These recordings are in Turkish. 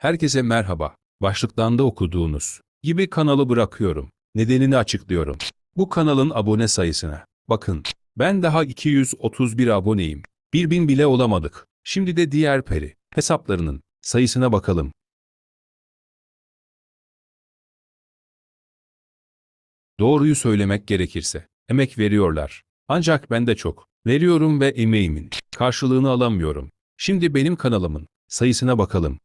Herkese merhaba. Başlıktan okuduğunuz gibi kanalı bırakıyorum. Nedenini açıklıyorum. Bu kanalın abone sayısına. Bakın, ben daha 231 aboneyim. 1000 bile olamadık. Şimdi de diğer peri hesaplarının sayısına bakalım. Doğruyu söylemek gerekirse, emek veriyorlar. Ancak ben de çok veriyorum ve emeğimin karşılığını alamıyorum. Şimdi benim kanalımın sayısına bakalım.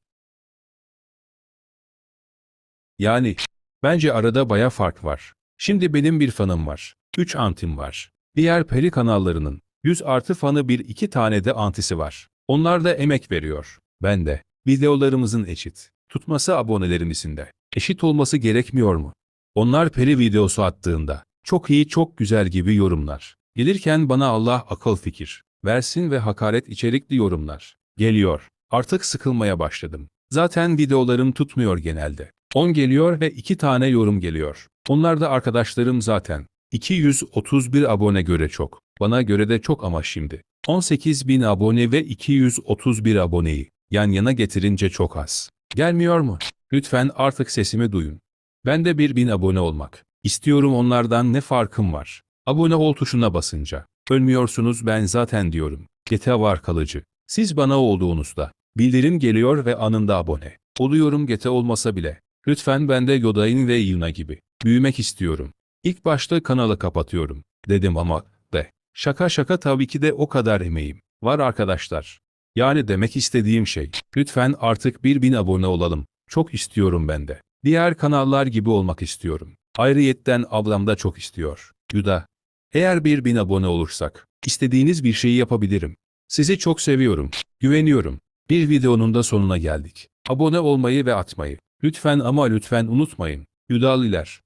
Yani, bence arada baya fark var. Şimdi benim bir fanım var. 3 antim var. Diğer peri kanallarının 100 artı fanı bir iki tane de antisi var. Onlar da emek veriyor. Ben de. Videolarımızın eşit. Tutması abonelerimizin de. Eşit olması gerekmiyor mu? Onlar peri videosu attığında, çok iyi çok güzel gibi yorumlar. Gelirken bana Allah akıl fikir versin ve hakaret içerikli yorumlar. Geliyor. Artık sıkılmaya başladım. Zaten videolarım tutmuyor genelde. 10 geliyor ve 2 tane yorum geliyor. Onlar da arkadaşlarım zaten. 231 abone göre çok. Bana göre de çok ama şimdi. 18 bin abone ve 231 aboneyi yan yana getirince çok az. Gelmiyor mu? Lütfen artık sesimi duyun. Ben de bir bin abone olmak. İstiyorum onlardan ne farkım var? Abone ol tuşuna basınca. Ölmüyorsunuz ben zaten diyorum. GTA var kalıcı. Siz bana olduğunuzda. Bildirim geliyor ve anında abone. Oluyorum GTA olmasa bile. Lütfen ben de Yodayın ve Yuna gibi. Büyümek istiyorum. İlk başta kanalı kapatıyorum. Dedim ama de. Şaka şaka tabii ki de o kadar emeğim. Var arkadaşlar. Yani demek istediğim şey. Lütfen artık bir bin abone olalım. Çok istiyorum ben de. Diğer kanallar gibi olmak istiyorum. Ayrıyetten ablam da çok istiyor. Yuda. Eğer bir bin abone olursak, istediğiniz bir şeyi yapabilirim. Sizi çok seviyorum. Güveniyorum. Bir videonun da sonuna geldik. Abone olmayı ve atmayı. Lütfen ama lütfen unutmayın. Yudaliler.